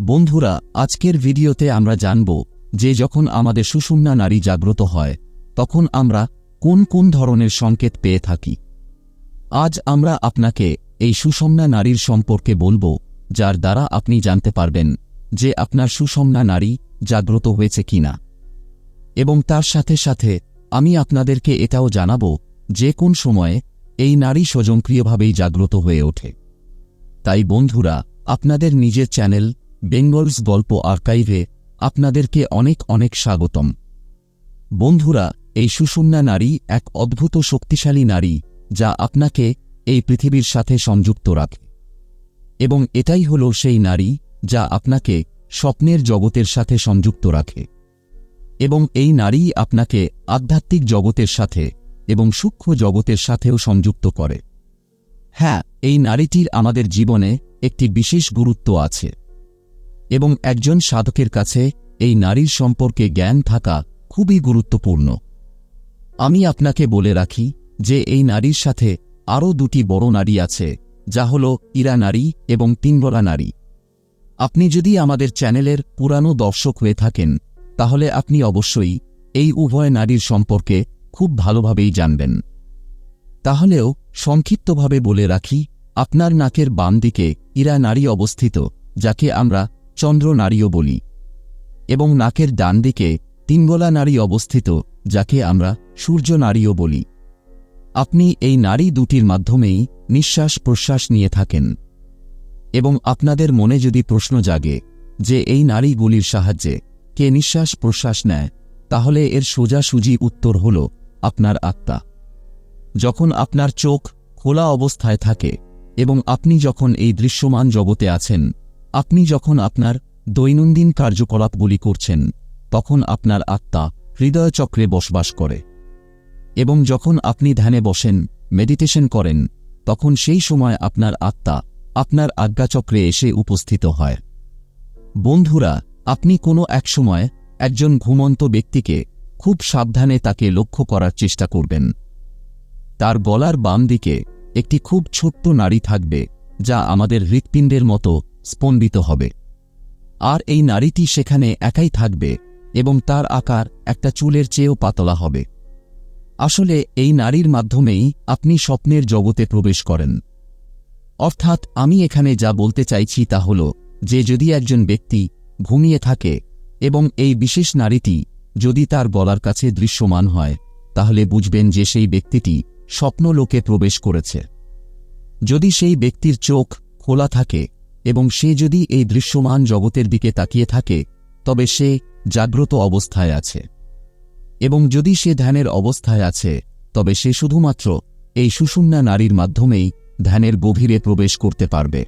বন্ধুরা, আজকের ভিডিওতে আমরা জানব যে যখন আমাদের সুষুম্না নারী জাগ্রত হয়, তখন আমরা কোন কোন ধরনের সংকেত পেয়ে থাকি। আজ আমরা আপনাকে এই সুষম্না নারীর সম্পর্কে বলব, যার দ্বারা আপনি জানতে পারবেন যে আপনার সুষমনা নারী জাগ্রত হয়েছে কিনা। এবং তার সাথে সাথে আমি আপনাদেরকে এটাও জানাব যে কোন সময়ে এই নারী স্বজনক্রিয়ভাবেই জাগ্রত হয়ে ওঠে। তাই বন্ধুরা, আপনাদের নিজের চ্যানেল বেঙ্গলস গল্প আর্কাইভে আপনাদেরকে অনেক অনেক স্বাগতম। বন্ধুরা, এই সুষুম্না নারী এক অদ্ভুত শক্তিশালী নারী যা আপনাকে এই পৃথিবীর সাথে সংযুক্ত রাখে। এবং এটাই হল সেই নারী যা আপনাকে স্বপ্নের জগতের সাথে সংযুক্ত রাখে। এবং এই নারী আপনাকে আধ্যাত্মিক জগতের সাথে এবং সূক্ষ্ম জগতের সাথেও সংযুক্ত করে। হ্যাঁ এই নারীটির আমাদের জীবনে একটি বিশেষ গুরুত্ব আছে। এবং একজন সাধকের কাছে এই নারীর সম্পর্কে জ্ঞান থাকা খুবই গুরুত্বপূর্ণ। আমি আপনাকে বলে রাখি যে এই নারীর সাথে আরও দুটি বড় নারী আছে, যা হল ইরা নারী এবং তিনবলা নারী। আপনি যদি আমাদের চ্যানেলের পুরানো দর্শক হয়ে থাকেন, তাহলে আপনি অবশ্যই এই উভয় নারীর সম্পর্কে খুব ভালোভাবেই জানবেন। তাহলেও সংক্ষিপ্তভাবে বলে রাখি, আপনার নাকের বাম দিকে ইরা নারী অবস্থিত, যাকে আমরা চন্দ্র নারীও বলি। এবং নাকের ডান দিকে তিনগলা নারী অবস্থিত, যাকে আমরা সূর্য নারীও বলি। আপনি এই নারী দুটির মাধ্যমেই নিঃশ্বাস প্রশ্বাস নিয়ে থাকেন। এবং আপনাদের মনে যদি প্রশ্ন জাগে যে এই নারীগুলির সাহায্যে কে নিঃশ্বাস প্রশ্বাস নেয়, তাহলে এর সোজাসুজি উত্তর হল আপনার আত্মা। যখন আপনার চোখ খোলা অবস্থায় থাকে এবং আপনি যখন এই দৃশ্যমান জগতে আছেন আপনি যখন আপনার দৈনন্দিন কার্যকলাপগুলি করছেন, তখন আপনার আত্মা হৃদয়চক্রে বসবাস করে। এবং যখন আপনি ধ্যানে বসেন, মেডিটেশন করেন, তখন সেই সময় আপনার আত্মা আপনার আজ্ঞাচক্রে এসে উপস্থিত হয়। বন্ধুরা, আপনি কোনো এক সময় একজন ঘুমন্ত ব্যক্তিকে খুব সাবধানে তাকে লক্ষ্য করার চেষ্টা করবেন। তার গলার বাম দিকে একটি খুব ছোট্ট নাড়ি থাকবে, যা আমাদের হৃৎপিণ্ডের মতো স্পন্দিত হবে। আর এই নারীটি সেখানে একাই থাকবে এবং তার আকার একটা চুলের চেয়েও পাতলা হবে। আসলে এই নারীর মাধ্যমেই আপনি স্বপ্নের জগতে প্রবেশ করেন। অর্থাৎ আমি এখানে যা বলতে চাইছি তা হল যে যদি একজন ব্যক্তি ঘুমিয়ে থাকে এবং এই বিশেষ নারীটি যদি তার গলার কাছে দৃশ্যমান হয়, তাহলে বুঝবেন যে সেই ব্যক্তিটি স্বপ্নলোকে প্রবেশ করেছে। যদি সেই ব্যক্তির চোখ খোলা থাকে এবং সে যদি এই দৃশ্যমান জগতের দিকে তাকিয়ে থাকে, তবে সে জাগ্রত অবস্থায় আছে। এবং যদি সে ধ্যানের অবস্থায় আছে, তবে সে শুধুমাত্র এই সুষুম্না নারীর মাধ্যমেই ধ্যানের গভীরে প্রবেশ করতে পারবে।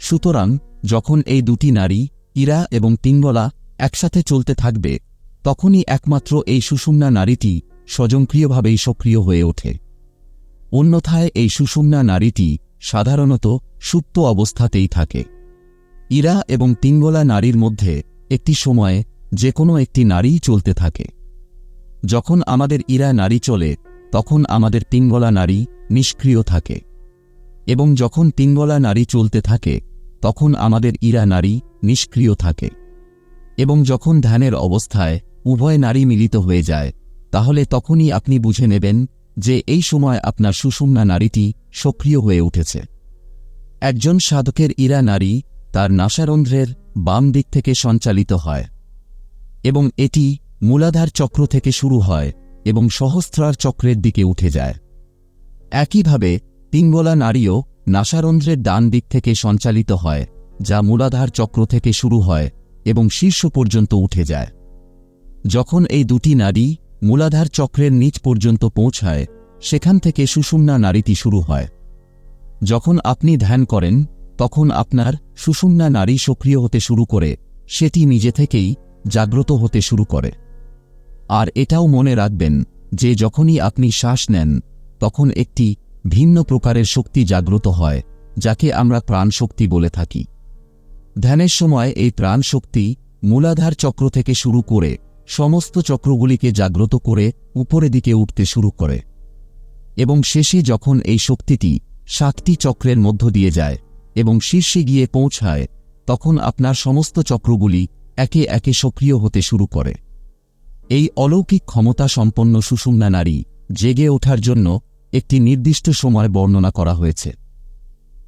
সুতরাং, যখন এই দুটি নারী, ইরা এবং তিনগলা একসাথে চলতে থাকবে, তখনই একমাত্র এই সুষুম্না নারীটি স্বজনক্রিয়ভাবেই সক্রিয় হয়ে ওঠে। অন্যথায় এই সুষুম্না নারীটি সাধারণত সুপ্ত অবস্থাতেই থাকে। ইরা এবং তিনগলা নারীর মধ্যে একটি সময়ে যে কোনো একটি নারীই চলতে থাকে। যখন আমাদের ইরা নারী চলে, তখন আমাদের তিনগলা নারী নিষ্ক্রিয় থাকে। এবং যখন তিনগলা নারী চলতে থাকে, তখন আমাদের ইরা নারী নিষ্ক্রিয় থাকে। এবং যখন ধ্যানের অবস্থায় উভয় নারী মিলিত হয়ে যায়, তাহলে তখনই আপনি বুঝে নেবেন যে এই সময় আপনার সুষুম্না নারীটি সক্রিয় হয়ে উঠেছে। একজন সাধকের ইরা নারী তার নাসারন্ধ্রের বাম দিক থেকে সঞ্চালিত হয় এবং এটি মূলাধার চক্র থেকে শুরু হয় এবং সহস্রার চক্রের দিকে উঠে যায়। একইভাবে পিঙ্গলা নারীও নাসারন্ধ্রের ডান দিক থেকে সঞ্চালিত হয়, যা মূলাধার চক্র থেকে শুরু হয় এবং শীর্ষ পর্যন্ত উঠে যায়। যখন এই দুটি নারী মূলাধার চক্রের নিচ পর্যন্ত পৌঁছায়, সেখান থেকে সুষুম্না নারীটি শুরু হয়। যখন আপনি ধ্যান করেন, তখন আপনার সুষুম্না নারী সক্রিয় হতে শুরু করে, সেটি নিজে থেকেই জাগ্রত হতে শুরু করে। আর এটাও মনে রাখবেন যে যখনই আপনি শ্বাস নেন, তখন একটি ভিন্ন প্রকারের শক্তি জাগ্রত হয়, যাকে আমরা প্রাণশক্তি বলে থাকি। ধ্যানের সময় এই প্রাণশক্তি মূলাধার চক্র থেকে শুরু করে সমস্ত চক্রগুলিকে জাগ্রত করে উপরে দিকে উঠতে শুরু করে। এবং শেষে যখন এই শক্তিটি সাতটি চক্রের মধ্য দিয়ে যায় এবং শীর্ষে গিয়ে পৌঁছায়, তখন আপনার সমস্ত চক্রগুলি একে একে সক্রিয় হতে শুরু করে। এই অলৌকিক ক্ষমতা সম্পন্ন সুষুম্না নারী জেগে ওঠার জন্য একটি নির্দিষ্ট সময় বর্ণনা করা হয়েছে।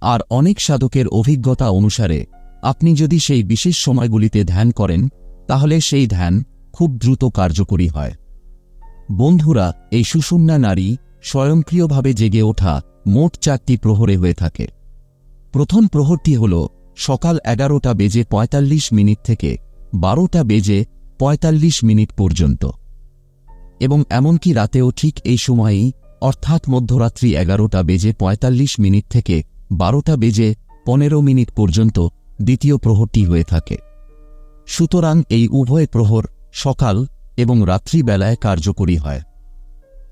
আর অনেক সাধকের অভিজ্ঞতা অনুসারে, আপনি যদি সেই বিশেষ সময়গুলিতে ধ্যান করেন, তাহলে সেই ধ্যান খুব দ্রুত কার্যকরী হয়। বন্ধুরা, এই সুষুম্না নারী স্বয়ংক্রিয়ভাবে জেগে ওঠা মোট চারটি প্রহরে হয়ে থাকে। প্রথম প্রহরটি হল সকাল এগারোটা বেজে পঁয়তাল্লিশ মিনিট থেকে বারোটা বেজে পঁয়তাল্লিশ মিনিট পর্যন্ত। এবং এমনকি রাতেও ঠিক এই সময়েই, অর্থাৎ মধ্যরাত্রি এগারোটা বেজে পঁয়তাল্লিশ মিনিট থেকে বারোটা বেজে পনেরো মিনিট পর্যন্ত দ্বিতীয় প্রহরটি হয়ে থাকে। সুতরাং এই উভয় প্রহর সকাল এবং রাত্রিবেলায় কার্যকরী হয়।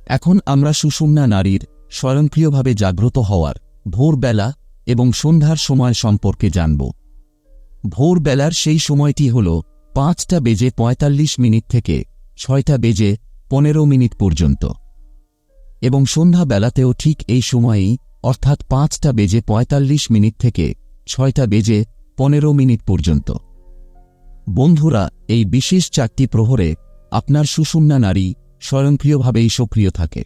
এখন আমরা সুষুম্না নারীর স্বয়ংক্রিয়ভাবে জাগ্রত হওয়ার ভোরবেলা এবং সন্ধ্যার সময় সম্পর্কে জানব। ভোরবেলার সেই সময়টি হল পাঁচটা বেজে পঁয়তাল্লিশ মিনিট থেকে ছয়টা বেজে পনেরো মিনিট পর্যন্ত। এবং সন্ধ্যাবেলাতেও ঠিক এই সময়েই, অর্থাৎ পাঁচটা বেজে পঁয়তাল্লিশ মিনিট থেকে ছয়টা বেজে পনেরো মিনিট পর্যন্ত। বন্ধুরা, এই বিশেষ চারটি প্রহরে আপনার সুষুম্না নারী স্বয়ংক্রিয়ভাবেই সক্রিয় থাকে।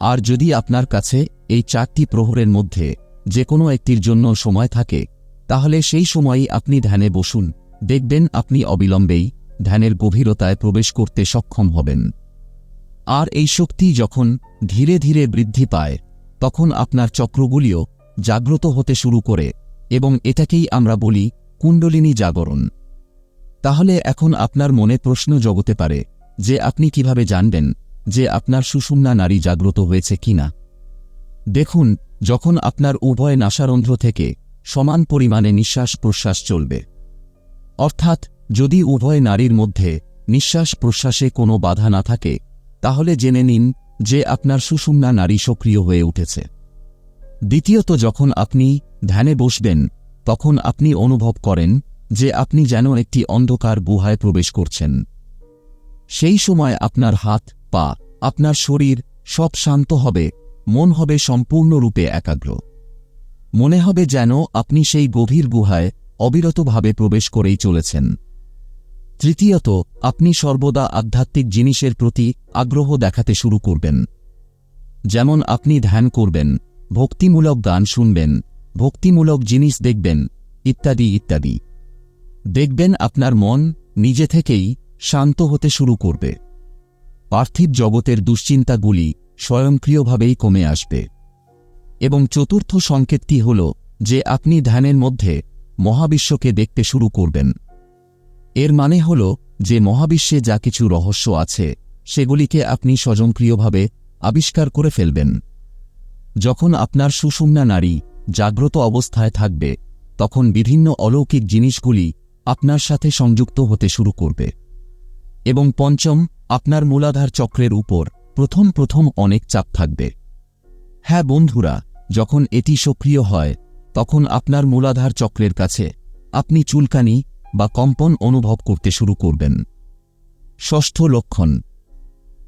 আর যদি আপনার কাছে এই চারটি প্রহরের মধ্যে যে কোনো একটির জন্য সময় থাকে, তাহলে সেই সময়ই আপনি ধ্যানে বসুন। দেখবেন আপনি অবিলম্বেই ধ্যানের গভীরতায় প্রবেশ করতে সক্ষম হবেন। আর এই শক্তি যখন ধীরে ধীরে বৃদ্ধি পায়, তখন আপনার চক্রগুলিও জাগ্রত হতে শুরু করে এবং এটাকেই আমরা বলি কুণ্ডলিনী জাগরণ। তাহলে এখন আপনার মনে প্রশ্ন জগতে পারে, যে আপনি কীভাবে জানবেন যে আপনার সুষুম্না নারী জাগ্রত হয়েছে কিনা? দেখুন, যখন আপনার উভয় নাসারন্ধ্র থেকে সমান পরিমাণে নিঃশ্বাস প্রশ্বাস চলবে। অর্থাৎ, যদি উভয় নারীর মধ্যে নিঃশ্বাস প্রশ্বাসে কোনো বাধা না থাকে, তাহলে জেনে নিন যে আপনার সুষুম্না নারী সক্রিয় হয়ে উঠেছে। দ্বিতীয়ত, যখন আপনি ধ্যানে বসবেন, তখন আপনি অনুভব করেন যে আপনি যেন একটি অন্ধকার গুহায় প্রবেশ করছেন। সেই সময় আপনার হাত, পা, আপনার শরীর সব শান্ত হবে, মন হবে সম্পূর্ণরূপে একাগ্র। মনে হবে যেন আপনি সেই গভীর গুহায় অবিরতভাবে প্রবেশ করেই চলেছেন। তৃতীয়ত, আপনি সর্বদা আধ্যাত্মিক জিনিসের প্রতি আগ্রহ দেখাতে শুরু করবেন। যেমন আপনি ধ্যান করবেন, ভক্তিমূলক গান শুনবেন, ভক্তিমূলক জিনিস দেখবেন, ইত্যাদি ইত্যাদি। দেখবেন আপনার মন নিজে থেকেই শান্ত হতে শুরু করবে। পার্থিব জগতের দুশ্চিন্তাগুলি স্বয়ংক্রিয়ভাবেই কমে আসবে। এবং চতুর্থ সংকেতটি হল যে আপনি ধ্যানের মধ্যে মহাবিশ্বকে দেখতে শুরু করবেন। এর মানে হল যে মহাবিশ্বে যা কিছু রহস্য আছে, সেগুলিকে আপনি স্বয়ংক্রিয়ভাবে আবিষ্কার করে ফেলবেন। যখন আপনার সুষুম্না নারী জাগ্রত অবস্থায় থাকবে, তখন বিভিন্ন অলৌকিক জিনিসগুলি আপনার সাথে সংযুক্ত হতে শুরু করবে। এবং পঞ্চম, আপনার মূলাধার চক্রের উপর প্রথম প্রথম অনেক চাপ থাকবে। হ্যাঁ বন্ধুরা, যখন এটি সক্রিয় হয়, তখন আপনার মূলাধার চক্রের কাছে আপনি চুলকানি বা কম্পন অনুভব করতে শুরু করবেন। ষষ্ঠ লক্ষণ,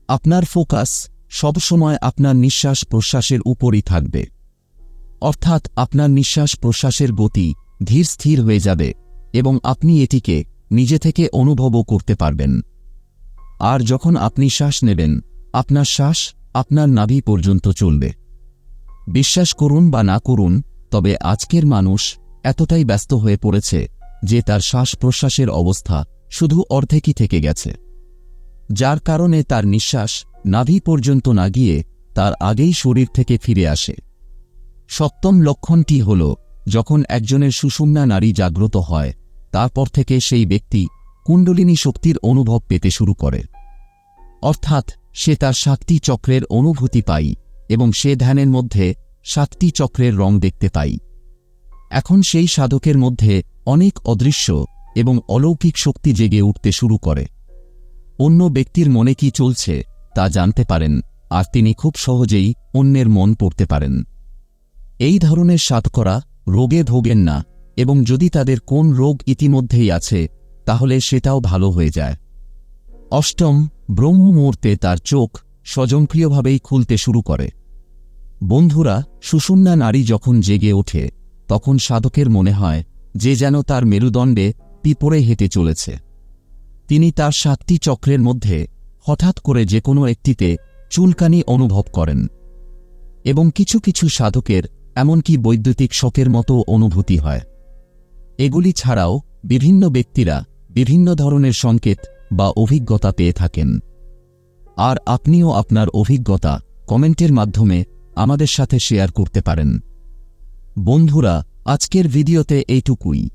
আপনার ফোকাস সবসময় আপনার নিঃশ্বাস প্রশ্বাসের উপরই থাকবে। অর্থাৎ আপনার নিঃশ্বাস প্রশ্বাসের গতি ধীর স্থির হয়ে যাবে। এবং আপনি এটিকে নিজে থেকে অনুভবও করতে পারবেন। আর যখন আপনি শ্বাস নেবেন, আপনার শ্বাস আপনার নাভি পর্যন্ত চলবে। বিশ্বাস করুন বা না করুন, তবে আজকের মানুষ এতটাই ব্যস্ত হয়ে পড়েছে যে তার শ্বাস প্রশ্বাসের অবস্থা শুধু অর্ধেকই থেকে গেছে। যার কারণে তার নিঃশ্বাস নাভি পর্যন্ত না গিয়ে তার আগেই শরীর থেকে ফিরে আসে। সপ্তম লক্ষণটি হল যখন একজনের সুষুম্না নারী জাগ্রত হয় তারপর থেকে সেই ব্যক্তি কুণ্ডলিনী শক্তির অনুভব পেতে শুরু করে। অর্থাৎ সে তার সাতটি চক্রের অনুভূতি পাই এবং সে ধ্যানের মধ্যে সাতটি চক্রের রং দেখতে পাই। এখন সেই সাধকের মধ্যে অনেক অদৃশ্য এবং অলৌকিক শক্তি জেগে উঠতে শুরু করে। অন্য ব্যক্তির মনে কি চলছে তা জানতে পারেন, আর তিনি খুব সহজেই অন্যের মন পড়তে পারেন। এই ধরনের সাধকরা রোগে ভোগেন না এবং যদি তাদের কোন রোগ ইতিমধ্যেই আছে, তাহলে সেটাও ভালো হয়ে যায়। অষ্টম ব্রহ্ম মুহূর্তে তার চোখ স্বজনক্রিয়ভাবেই খুলতে শুরু করে। বন্ধুরা, সুষুম্না নারী যখন জেগে ওঠে, তখন সাধকের মনে হয় যে যেন তার মেরুদণ্ডে পিপড়ে হেঁটে চলেছে। তিনি তার সাতটি চক্রের মধ্যে হঠাৎ করে যে কোনো একটিতে চুলকানি অনুভব করেন এবং কিছু কিছু সাধকের এমনকি বৈদ্যুতিক শকের মতো অনুভূতি হয়। এগুলি ছাড়াও বিভিন্ন ব্যক্তিরা বিভিন্ন ধরনের সংকেত বা অভিজ্ঞতা পেয়ে থাকেন। আর আপনিও আপনার অভিজ্ঞতা কমেন্টের মাধ্যমে আমাদের সাথে শেয়ার করতে পারেন। বন্ধুরা, আজকের ভিডিওতে এইটুকুই।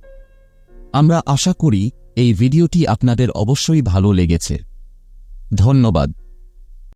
আমরা আশা করি এই ভিডিওটি আপনাদের অবশ্যই ভালো লেগেছে। ধন্যবাদ।